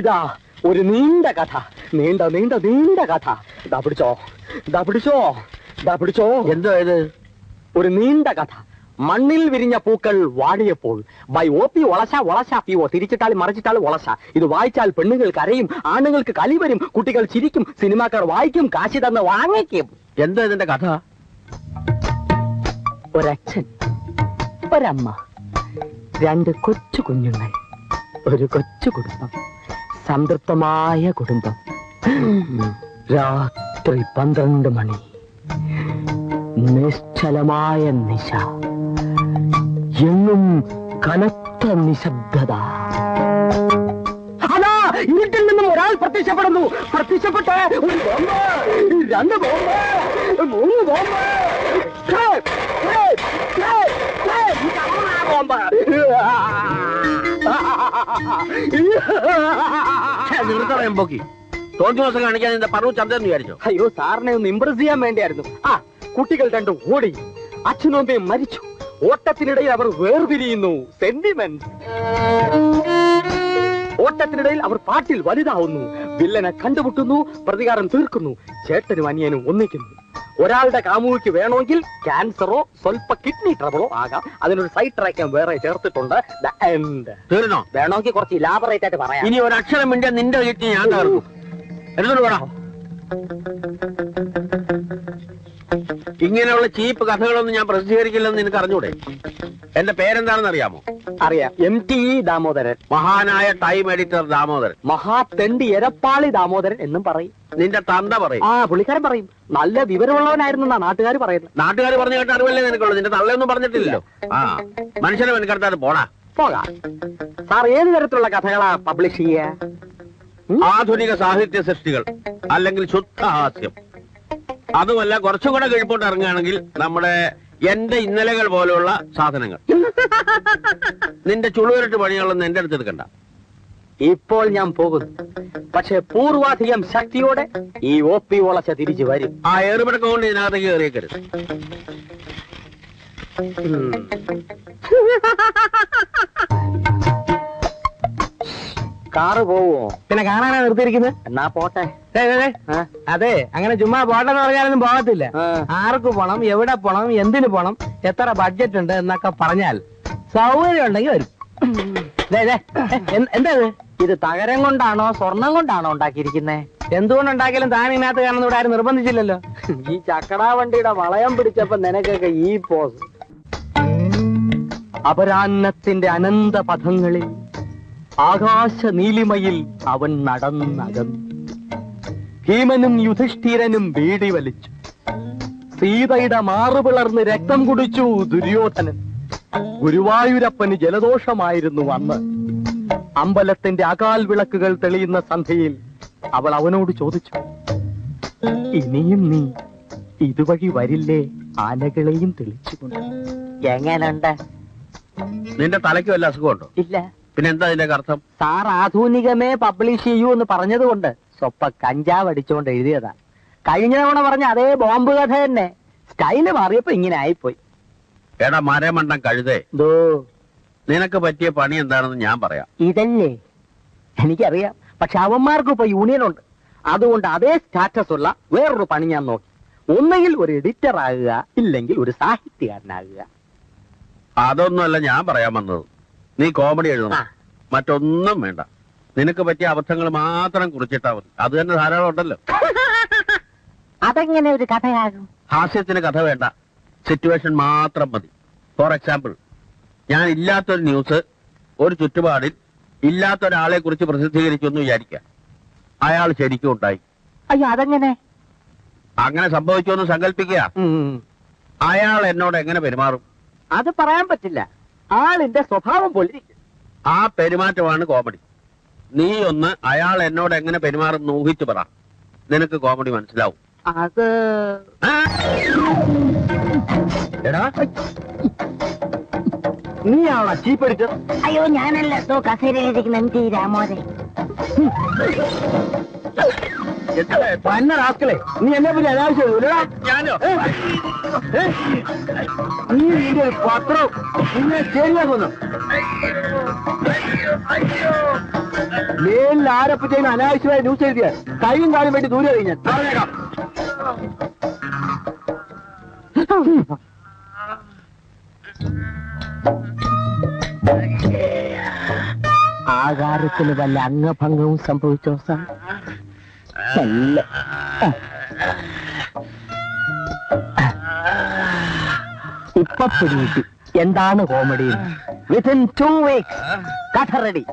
ഇതാ ഒരു നീണ്ട കഥ. നീണ്ട നീണ്ട നീണ്ട കഥ. ദാ പിടിച്ചോ. ദാ പിടിച്ചോ. ദാ പിടിച്ചോ. എന്തോ ഇത്? ഒരു നീണ്ട കഥ. മണ്ണിൽ വിരിഞ്ഞ പൂക്കൾ വാടിയപ്പോൾ by O P Olassa Olassa P O. തിരിച്ചിട്ടാൽ മറിച്ചിട്ടാൽ ഒളശ. ഇത് വായിച്ചാൽ പെണ്ണുങ്ങൾ കരയും ആണുങ്ങൾക്ക് കലി വരും കുട്ടികൾ ചിരിക്കും സിനിമാക്കാർ വായിക്കും കാശി തന്ന് വാങ്ങിക്കും. എന്തോ ഇതിന്റെ കഥ? ഒരച്ഛൻ ഒരമ്മ രണ്ട് കൊച്ചു കുഞ്ഞുങ്ങൾ ഒരു കൊച്ചു കുടുംബം. സംതൃപ്തമായ കുടുംബം. രാത്രി പന്ത്രണ്ട് മണി. നിശ്ചലമായ നിശ. എങ്ങും കനത്ത നിശബ്ദത. അതാ ഇരുട്ടിൽ നിന്നും ഒരാൾ പ്രത്യക്ഷപ്പെടുന്നു. പ്രത്യക്ഷപ്പെട്ട് ഒരു ബോംബ് രണ്ട് ബോംബ് മൂന്ന് ബോംബ്. ബോംബ്. നിർത്തറയും പോക്കി. തോന്നി ദിവസം കാണിക്കാൻ എന്റെ പറവ് ചന്ദ്രൻ വിചാരിച്ചോ? അയ്യോ സാറിനെ ഒന്ന് ഇമ്പ്രസ് ചെയ്യാൻ വേണ്ടിയായിരുന്നു. ആ കുട്ടികൾ രണ്ടും ഓടി. അച്ഛനൊമ്പയും മരിച്ചു. ഓട്ടത്തിനിടയിൽ അവർ വേർപിരിയുന്നു സെന്റിമെന്റ് ഓട്ടത്തിനിടയിൽ അവർ പാട്ടിൽ വലുതാവുന്നു. വില്ലനെ കണ്ടുമുട്ടുന്നു. പ്രതികാരം തീർക്കുന്നു. ചേട്ടനും അനിയനും ഒന്നിക്കുന്നു. ഒരാളുടെ കാമുകിക്ക് വേണമെങ്കിൽ ക്യാൻസറോ സ്വല്പ കിഡ്നി ട്രബിളോ ആകാം. അതിനൊരു സൈഡ് ട്രാക്കാൻ വേറെ ചേർത്തിട്ടുണ്ട്. തീർന്നോ? വേണമെങ്കിൽ കുറച്ച് ഇലാബറേറ്റ് ആയിട്ട് പറയാം. ഇനി ഒരക്ഷരം മിണ്ടിയ നിന്റെ വീട്ടിൽ ഞാൻ തീർന്നു എടുത്തോണ്ട് പോടാ. ഇങ്ങനെയുള്ള ചീപ്പ് കഥകളൊന്നും ഞാൻ പ്രസിദ്ധീകരിക്കില്ലെന്ന് നിനക്ക് അറിഞ്ഞൂടെ? എന്റെ പേരെന്താണെന്ന് അറിയാമോ അറിയാം. M T E Damodaran. മഹാനായ ടൈം എഡിറ്റർ ദാമോദരൻ. മഹാതെണ്ടി എരപ്പാളി ദാമോദരൻ എന്നും പറയും. നിന്റെ തന്ത പറയും. ആ പുള്ളിക്കാരൻ പറയും. നല്ല വിവരമുള്ളവനായിരുന്നു എന്നാ നാട്ടുകാർ പറയുന്നത്. നാട്ടുകാർ പറഞ്ഞു കേട്ട അറിവല്ലേ നിനക്കുള്ളൂ. നിന്റെ തള്ളയൊന്നും പറഞ്ഞിട്ടില്ലല്ലോ. ആ മനുഷ്യനെ മെനക്കെടുത്താതെ പോടാ. പോകാം. സാർ ഏത് തരത്തിലുള്ള കഥകളാ പബ്ലിഷ് ചെയ്യ ആധുനിക സാഹിത്യ സൃഷ്ടികൾ അല്ലെങ്കിൽ ശുദ്ധ ഹാസ്യം. അതുമല്ല കുറച്ചും കൂടെ കഴിപ്പോട്ട് ഇറങ്ങുകയാണെങ്കിൽ നമ്മുടെ എന്റെ ഇന്നലകൾ പോലെയുള്ള സാധനങ്ങൾ. നിന്റെ ചുളുവരട്ട് പണികളൊന്നും എന്റെ അടുത്ത് എടുക്കണ്ട. ഇപ്പോൾ ഞാൻ പോകുന്നു. പക്ഷെ പൂർവാധികം ശക്തിയോടെ ഈ ഒ പി വളച്ച തിരിച്ചു വരും. ആ ഏറുപിടക്കം കൊണ്ട് ഇതിനകത്തേക്ക് കയറിയേക്കരുത്. കാറ് പോവോ? പിന്നെ കാണാനാ നിർത്തിയിരിക്കുന്നത്? എന്നാ പോട്ടെ. അതെ അങ്ങനെ ചുമ്മാ പോട്ടെന്ന് പറഞ്ഞാലൊന്നും പോകത്തില്ല. ആർക്ക് പോണം എവിടെ പോണം എന്തിനു പോണം എത്ര ബഡ്ജറ്റ് ഉണ്ട് എന്നൊക്കെ പറഞ്ഞാൽ സൗകര്യം ഉണ്ടെങ്കിൽ വരും. എന്താ ഇത്? തകരം കൊണ്ടാണോ സ്വർണം കൊണ്ടാണോ ഉണ്ടാക്കിയിരിക്കുന്നേ? എന്തുകൊണ്ടുണ്ടാക്കിയാലും താൻ ഇതിനകത്ത് കാണുന്ന ഇവിടെ ആരും നിർബന്ധിച്ചില്ലല്ലോ. ഈ ചക്കടാ വണ്ടിയുടെ വളയം പിടിച്ചപ്പോ നിനക്കൊക്കെ ഈ പോസ്. അപരാന്നത്തിന്റെ അനന്ത പഥങ്ങളിൽ ആകാശ നീലിമയിൽ അവൻ നടന്നകന്നു. ഭീമനും യുധിഷ്ഠിരനും വീടി വലിച്ചു. സീതയുടെ മാറുപിളർന്ന് രക്തം കുടിച്ചു ദുര്യോധനൻ. ഗുരുവായൂരപ്പന് ജലദോഷമായിരുന്നു അന്ന്. അമ്പലത്തിന്റെ അകാൽ വിളക്കുകൾ തെളിയുന്ന സന്ധ്യയിൽ അവൾ അവനോട് ചോദിച്ചു ഇനിയും നീ ഇതുവഴി വരില്ലേ? ആനകളെയും തെളിച്ചുകൊണ്ട്. എങ്ങനെ നിന്റെ തലയ്ക്ക് വല്ല അസുഖമുണ്ടോ? ഇല്ല. പിന്നെ എന്താ അതിന്റെ അർത്ഥം? സാർ ആധുനികമേ പബ്ലിഷ് ചെയ്യൂ എന്ന് പറഞ്ഞതുകൊണ്ട് സ്വപ്പ കഞ്ചാവ് അടിച്ചുകൊണ്ട് എഴുതിയതാ. കഴിഞ്ഞ തവണ പറഞ്ഞ അതേ ബോംബ് കഥ തന്നെ. സ്റ്റൈൽ മാറിയപ്പോ ഇങ്ങനെ ആയിപ്പോയി. എടാ മരമണ്ടം കഴുതേ. ദോ നിനക്ക് പറ്റിയ പണി എന്താണെന്ന് ഞാൻ പറയാം. ഇതല്ലേ? എനിക്കറിയാം. പക്ഷെ അവന്മാർക്ക് ഇപ്പൊ യൂണിയൻ ഉണ്ട്. അതുകൊണ്ട് അതേ സ്റ്റാറ്റസ് ഉള്ള വേറൊരു പണി ഞാൻ നോക്കി. ഒന്നുകിൽ ഒരു എഡിറ്റർ ആകുക ഇല്ലെങ്കിൽ ഒരു സാഹിത്യകാരനാകുക. അതൊന്നുമല്ല ഞാൻ പറയാൻ വന്നത്. നീ കോമഡി എഴുതണം. മറ്റൊന്നും വേണ്ട. നിനക്ക് പറ്റിയ അബദ്ധങ്ങൾ മാത്രം കുറിച്ചിട്ടാ മതി. അത് തന്നെ ധാരാളം ഉണ്ടല്ലോ. അതെങ്ങനെ ഒരു കഥയാകും? ഹാസ്യത്തിന് കഥ വേണ്ട. സിറ്റുവേഷൻ മാത്രം മതി. ഫോർ എക്സാമ്പിൾ ഞാൻ ഇല്ലാത്തൊരു ന്യൂസ് ഒരു ചുറ്റുപാടിൽ ഇല്ലാത്ത ഒരാളെ കുറിച്ച് പ്രസിദ്ധീകരിച്ചു എന്ന് വിചാരിക്കാം. അയാൾ ശരിക്കും ഉണ്ടായി. അയ്യോ അതെങ്ങനെ? അങ്ങനെ സംഭവിച്ചു എന്ന് സങ്കല്പിക്കുക. അയാൾ എന്നോട് എങ്ങനെ പെരുമാറും? അത് പറയാൻ പറ്റില്ല. ആളിന്റെ സ്വഭാവം പോലെ ഇരിക്കും. ആ പെരുമാറ്റമാണ് കോമഡി. നീ ഒന്ന് അയാൾ എന്നോട് എങ്ങനെ പെരുമാറും ഊഹിച്ചു പറ. നിനക്ക് കോമഡി മനസ്സിലാവും. അത് നീ എടാ. നീയാണോ ചീപ്പ് എഡിറ്റർ അയ്യോ ഞാനല്ല. തോ കസേരയിലിരിക്കുന്ന എം ടി രാമോദരൻ? പന്ന റാസ്കളെ നീ എന്നെ പറ്റി അനാവശ്യം ഞാനോ? നീ നിന്റെ ഒരു പത്രം നിന്നെ ശരിയാക്കുന്നു. മേലിൽ ആരപ്പ് ചെയ്യുന്ന അനാവശ്യമായ ന്യൂസ് എഴുതിയ കൈയും കാലും വേണ്ടി ദൂരെ കഴിഞ്ഞാൽ ആകാരത്തിന് വല്ല അംഗഭംഗവും സംഭവിച്ചോ സാർ? നല്ല ഇപ്പൊ പിടികിട്ടി. എന്താണ് കോമഡി വിത്തിൻ ടു വീക്സ് കഥ റെഡി